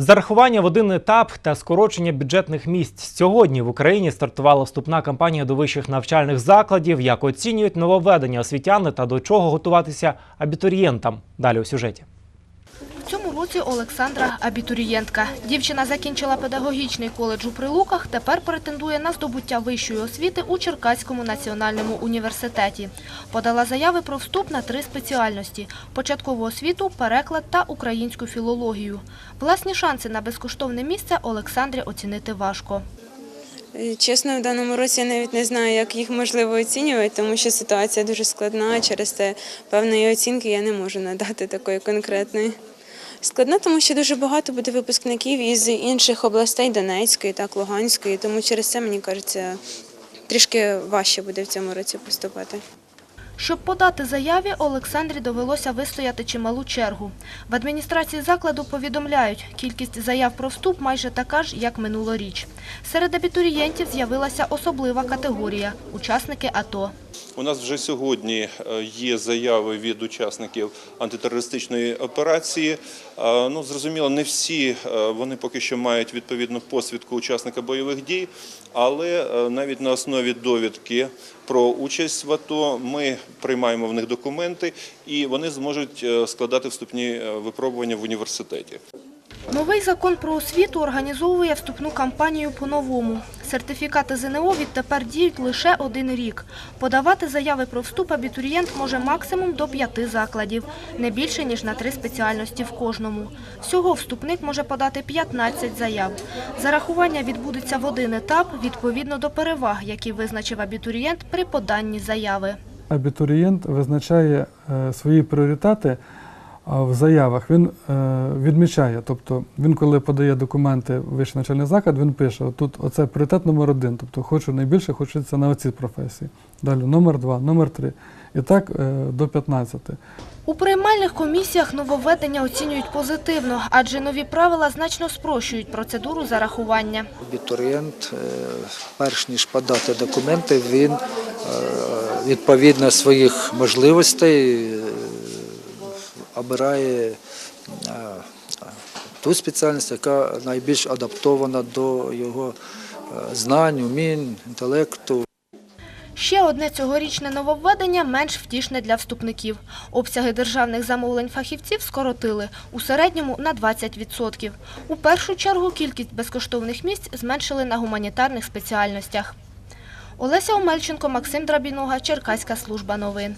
Зарахування в один етап та скорочення бюджетних місць сьогодні в Україні стартувала вступна кампанія до вищих навчальних закладів. Як оцінюють нововведення освітяни та до чого готуватися абітурієнтам? Далі у сюжеті. Році Олександра – абітурієнтка. Дівчина закінчила педагогічний коледж у Прилуках, тепер претендує на здобуття вищої освіти у Черкаському національному університеті. Подала заяви про вступ на три спеціальності – початкову освіту, переклад та українську філологію. Власні шанси на безкоштовне місце Олександрі оцінити важко. Е, Чесно, в даному році я навіть не знаю, як їх можливо оцінювати, тому що ситуація дуже складна. Через це певної оцінки я не можу надати такої конкретної. Складна, тому що дуже багато буде випускників із інших областей Донецької, так, Луганської, тому через це, мені кажеться, трішки важче буде в цьому році поступати. Щоб подати заяві, Олександрі довелося вистояти чималу чергу. В адміністрації закладу повідомляють, кількість заяв про вступ майже така ж, як минулоріч. Серед абітурієнтів з'явилася особлива категорія – учасники АТО. У нас вже сьогодні е, є заяви від учасників антитерористичної операції. Е, Ну, зрозуміло, не всі е, вони поки що мають відповідну посвідку учасника бойових дій, але навіть на основі довідки про участь в АТО ми приймаємо в них документи, і вони зможуть складати вступні випробування в університеті. Новий закон про освіту організовує вступну кампанію по-новому. Сертифікати ЗНО відтепер діють лише один рік. Подавати заяви про вступ абітурієнт може максимум до п'яти закладів, не більше, ніж на три спеціальності в кожному. Всього вступник може подати 15 заяв. Зарахування відбудеться в один етап відповідно до переваг, які визначив абітурієнт при поданні заяви. абітурієнт визначає е, свої пріоритети в заявах. Він е, відмічає, тобто він, коли подає документи в вищий навчальний заклад, він пише: тут оце пріоритет номер один, тобто хочу найбільше, хочеться на оці професії. Далі номер два, номер три. І так е, до 15. У приймальних комісіях нововведення оцінюють позитивно, адже нові правила значно спрощують процедуру зарахування. Абітурієнт, е, перш ніж подати документи, він відповідно своїх можливостей обирає е, ту спеціальність, яка найбільш адаптована до його е, знань, умінь, інтелекту. Ще одне цьогорічне нововведення менш втішне для вступників. Обсяги державних замовлень фахівців скоротили у середньому на 20%. У першу чергу кількість безкоштовних місць зменшили на гуманітарних спеціальностях. Олеся Омельченко, Максим Драбінога, Черкаська служба новин.